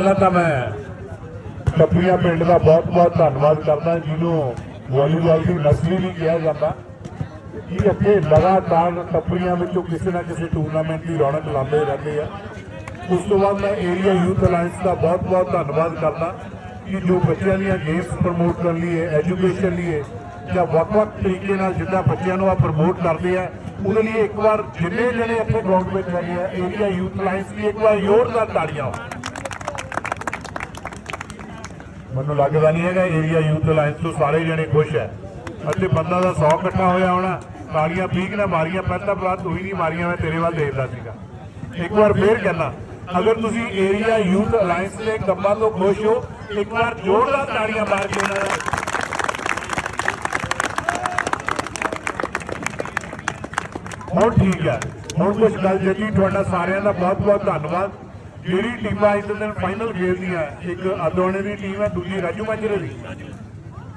ਪਹਿਲਾਂ ਤਾਂ ਮੈਂ ਟੱਪੀਆਂ ਪਿੰਡ ਦਾ ਬਹੁਤ-ਬਹੁਤ ਧੰਨਵਾਦ ਕਰਦਾ, ਜਿਹਨੂੰ ਵਾਲੀਬਾਲ ਦੀ ਨਸਲੀ ਵੀ ਕਿਹਾ ਜਾਂਦਾ। ਕਿ ਇੱਥੇ ਲਗਾਤਾਰ ਟੱਪਰੀਆਂ ਵਿੱਚੋਂ ਕਿਸੇ ਨਾ ਕਿਸੇ ਟੂਰਨਾਮੈਂਟ ਦੀ ਰੌਣਕ ਲਾਉਂਦੇ ਰਹਿੰਦੇ ਆ। ਉਸ ਤੋਂ ਬਾਅਦ ਮੈਂ ਏਰੀਆ ਯੂਥ ਅਲਾਈਅੰਸ ਦਾ ਬਹੁਤ-ਬਹੁਤ ਧੰਨਵਾਦ ਕਰਦਾ ਕਿ ਜੋ ਬੱਚਿਆਂ ਦੀਆਂ ਗੇਮਸ ਪ੍ਰਮੋਟ ਕਰਨ ਲਈ ਹੈ ਐਜੂਕੇਸ਼ਨ ਲਈ ਹੈ ਜਾਂ ਵੱਖ-ਵੱਖ ਤਰੀਕੇ ਨਾਲ ਜਿੱਦਾਂ ਬੱਚਿਆਂ ਨੂੰ ਆ ਪ੍ਰਮੋਟ ਕਰਦੇ ਆ, ਉਹਦੇ ਲਈ ਇੱਕ ਵਾਰ ਜਿੰਨੇ ਜਣੇ ਇੱਥੇ ਗਰਾਊਂਡ ਵਿੱਚ ਹੈਗੇ ਆ ਏਰੀਆ ਯੂਥ ਅਲਾਈਅੰਸ ਦੀ ਇੱਕ ਵਾਰ ਜ਼ੋਰਦਾਰ ਤਾੜੀਆਂ ਹੋਣ ਮੈਨੂੰ ਲੱਗਦਾ ਨਹੀਂ ਹੈਗਾ ਏਰੀਆ ਯੂਥ ਅਲਾਈਅੰਸ ਤੋਂ ਸਾਰੇ ਜਣੇ ਖੁਸ਼ ਹੈ। ਅਤੇ ਬੰਦਾ ਦਾ 100 ਇਕੱਠਾ ਹੋਇਆ ਹੋਣਾ, ਤਾੜੀਆਂ ਪੀਕ ਨਾ ਮਾਰੀਆਂ, ਪਹਿਲਾਂ ਭਰਾ ਤੂੰ ਹੀ ਨਹੀਂ ਮਾਰੀਆਂ, ਮੈਂ ਤੇਰੇ ਵੱਲ ਦੇਖਦਾ ਸੀਗਾ। ਇੱਕ ਵਾਰ ਫੇਰ ਕਹਿਣਾ ਅਗਰ ਤੁਸੀਂ ਏਰੀਆ ਯੂਥ ਅਲਾਈਅੰਸ ਦੇ ਕੰਮਾਂ ਤੋਂ ਖੁਸ਼ ਹੋ, ਇੱਕ ਵਾਰ ਜ਼ੋਰਦਾਰ ਤਾੜੀਆਂ ਮਾਰ ਕੇ ਉਹਨਾਂ ਦਾ ਹੁਣ ਠੀਕ ਹੈ। ਹੁਣ ਕੁਝ ਗੱਲ ਜੱਜੀ ਤੁਹਾਡਾ ਸਾਰਿਆਂ ਦਾ ਬਹੁਤ ਬਹੁਤ ਧੰਨਵਾਦ। ਜਿਹੜੀ ਟੀਮਾਂ ਇਸ ਦਿਨ ਫਾਈਨਲ ਖੇਡਦੀਆਂ ਇੱਕ ਆਦੋਆਣੇ ਦੀ ਟੀਮ ਹੈ ਦੂਜੀ ਰਾਜੂ ਮਾਜਰੇ ਦੀ।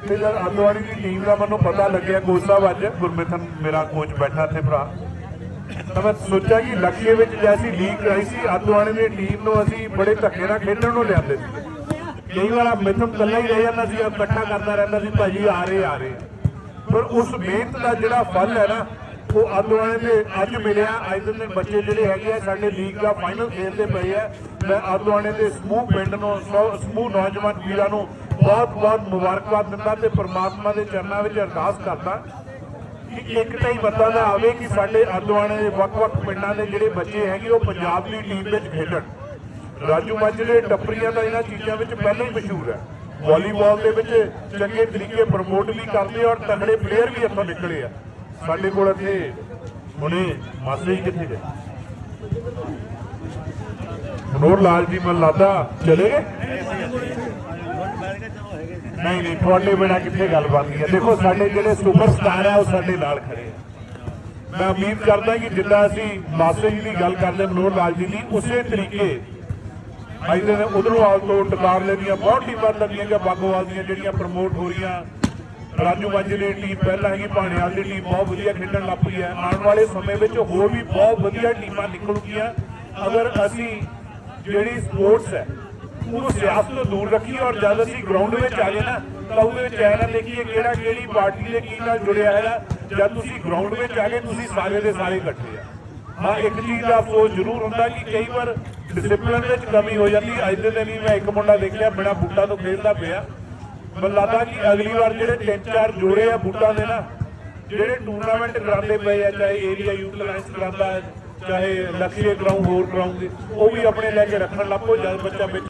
ਤੇ ਜਦ ਆਦੋਆਣੇ ਦੀ ਟੀਮ ਦਾ ਮੈਨੂੰ ਪਤਾ ਲੱਗਿਆ ਕੋਚ ਸਾਹਿਬ ਅੱਜ, ਗੁਰਮਿਥਨ ਮੇਰਾ ਕੋਚ ਬੈਠਾ ਇੱਥੇ ਭਰਾ। ਤਾਂ ਮੈਂ ਸੋਚਿਆ ਕਿ ਲਕਸ਼ੇ ਵਿੱਚ ਜੈਸੀ ਲੀਗ ਕਰਾਈ ਸੀ ਆਦੋਆਣੇ ਦੀ ਟੀਮ ਨੂੰ ਅਸੀਂ ਬੜੇ ਧੱਕੇ ਨਾਲ ਖੇਡਣ ਨੂੰ ਲਿਆਂਦੇ ਸੀ। ਕਈ ਵਾਰ ਮਿਥੁਨ ਇਕੱਲਾ ਹੀ ਰਹਿ ਜਾਂਦਾ ਸੀ ਇਕੱਠਾ ਕਰਦਾ ਰਹਿੰਦਾ ਸੀ, ਭਾਜੀ ਆ ਰਹੇ ਆ ਰਹੇ। ਪਰ ਉਸ ਮਿਹਨਤ ਦਾ ਜਿਹੜਾ ਫਲ ਹੈ ਨਾ ਉਹ ਆਦੋਆਣੇ 'ਤੇ ਅੱਜ ਮਿਲਿਆ, ਅੱਜ ਦੇ ਬੱਚੇ ਜਿਹੜੇ ਹੈਗੇ ਆ, ਸਾਡੇ ਲੀਗ ਦਾ ਫਾਈਨਲ ਖੇਡਦੇ ਪਏ ਆ। ਮੈਂ ਆਦੋਆਣੇ ਦੇ ਸਮੂਹ ਪਿੰਡ ਨੂੰ ਸਮੂਹ ਨੌਜਵਾਨ ਵੀਰਾਂ ਨੂੰ ਬਹੁਤ ਬਹੁਤ ਮੁਬਾਰਕਬਾਦ ਦਿੰਦਾ ਤੇ ਪ੍ਰਮਾਤਮਾ ਦੇ ਚਰਨਾਂ ਵਿੱਚ ਅਰਦਾਸ ਕਰਦਾ ਕਿ ਇੱਕ ਤਾਂ ਹੀ ਪਤਾ ਨਾ ਆਵੇ ਕਿ ਸਾਡੇ ਆਦੋਆਣੇ ਦੇ ਵੱਖ-ਵੱਖ ਪਿੰਡਾਂ ਦੇ ਜਿਹੜੇ ਬੱਚੇ ਹੈਗੇ, ਉਹ ਪੰਜਾਬ ਦੀ ਟੀਮ ਵਿੱਚ ਖੇਡਣ। ਰਾਜੂ ਮਾਜਰੇ ਟੱਪਰੀਆਂ ਦਾ ਇਹਨਾਂ ਚੀਜ਼ਾਂ ਵਿੱਚ ਪਹਿਲਾਂ ਹੀ ਮਸ਼ਹੂਰ ਹੈ। ਵਾਲੀਬਾਲ ਦੇ ਵਿੱਚ ਚੰਗੇ ਤਰੀਕੇ ਪ੍ਰਮੋਟ ਵੀ ਕਰਦੇ ਔਰ ਤਗੜੇ ਪਲੇਅਰ ਵੀ ਇੱਥੋਂ ਨਿਕਲੇ ਆ। ਸਾਡੇ ਕੋਲ ਇੱਥੇ ਹੁਣੇ ਮਾਸਟਰ ਕਿੱਥੇ ਗਏ ਮਨੋਰ ਲਾਲ ਜੀ ਮਨ ਲਾਦਾ, ਚਲੇ ਗਏ? ਨਹੀਂ ਨਹੀਂ, ਤੁਹਾਡੇ ਬਿਨਾ ਕਿੱਥੇ ਗੱਲ ਬਣਦੀ ਹੈ। ਦੇਖੋ, ਸਾਡੇ ਜਿਹੜੇ ਸੁਪਰਸਟਾਰ ਆ, ਉਹ ਸਾਡੇ ਨਾਲ ਖੜੇ ਆ। ਮੈਂ ਉਮੀਦ ਕਰਦਾ ਕਿ ਜਿੱਦਾਂ ਅਸੀਂ ਮਾਸਟਰ ਜੀ ਦੀ ਗੱਲ ਕਰਦੇ, ਮਨੋਹਰ ਲਾਲ ਜੀ ਦੀ, ਉਸੇ ਤਰੀਕੇ ਅੱਜ ਉਧਰੋਂ ਆਲ ਤੋਂ ਟਕਾਰਲੇ ਦੀਆਂ ਬਹੁਤ ਟੀਮਾਂ ਲੱਗੀਆਂ ਕਿ ਬਾਗੋਵਾਲ ਦੀਆਂ ਜਿਹੜੀਆਂ ਪ੍ਰਮੋਟ ਹੋ ਰਹੀਆਂ ਰਾਜੂ ਮਾਝੇ ਦੀ ਟੀਮ ਪਹਿਲਾਂ ਹੈਗੀ ਭਾਣੇਵਾਲ ਦੀ ਟੀਮ ਬਹੁਤ ਵਧੀਆ ਖੇਡਣ ਲੱਗ ਪਈ ਹੈ। ਆਉਣ ਵਾਲੇ ਸਮੇਂ ਵਿੱਚ ਹੋਰ ਵੀ ਬਹੁਤ ਵਧੀਆ ਟੀਮਾਂ ਨਿਕਲੂਗੀਆਂ। ਅਗਰ ਅਸੀਂ ਜਿਹੜੀ ਸਪੋਰਟਸ ਹੈ, ਉਹਨੂੰ ਸਿਆਸਤ ਤੋਂ ਦੂਰ ਰੱਖੀਏ ਔਰ ਜਦ ਅਸੀਂ ਗਰਾਊਂਡ ਵਿੱਚ ਆ ਗਏ ਨਾ, ਤਾਂ ਉਹਦੇ ਵਿੱਚ ਐ ਨਾ ਦੇਖੀਏ ਕਿਹੜਾ ਕਿਹੜੀ ਪਾਰਟੀ ਦੇ ਕੀ ਨਾਲ ਜੁੜਿਆ ਹੈਗਾ ਜਦ ਤੁਸੀਂ ਗਰਾਊਂਡ ਵਿੱਚ ਆ ਗਏ, ਤੁਸੀਂ ਸਾਰੇ ਦੇ ਸਾਰੇ ਇਕੱਠੇ ਆ। ਹਾਂ, ਇੱਕ ਚੀਜ਼ ਦਾ ਅਫਸੋਸ ਜ਼ਰੂਰ ਹੁੰਦਾ ਕਿ ਕਈ ਵਾਰ ਡਿਸਪਲਿਨ ਵਿੱਚ ਕਮੀ ਹੋ ਜਾਂਦੀ। ਅੱਜ ਦੇ ਦਿਨ ਹੀ ਮੈਂ ਇੱਕ ਮੁੰਡਾ ਦੇਖਿਆ ਬਿਨਾ ਬੂਟਾਂ ਤੋਂ ਖੇਡਦਾ ਪਿਆ। ਮੈਨੂੰ ਲੱਗਦਾ ਕਿ ਅਗਲੀ ਵਾਰ ਜਿਹੜੇ ਤਿੰਨ ਚਾਰ ਜੋੜੇ ਆ ਬੂਟਾਂ ਦੇ ਨਾ, ਜਿਹੜੇ ਟੂਰਨਾਮੈਂਟ ਕਰਾਉਂਦੇ ਪਏ ਆ, ਚਾਹੇ ਏਰੀਆ ਯੂਥ ਅਲਾਈਅੰਸ ਕਰਾਉਂਦਾ ਚਾਹੇ ਲਕਸ਼ੇ ਗਰਾਊਂਡ ਹੋਰ ਗਰਾਊਂਡ ਉਹ ਵੀ ਆਪਣੇ ਲੈ ਕੇ ਰੱਖਣ ਲੱਪੋ ਜਦ ਬੱਚਾ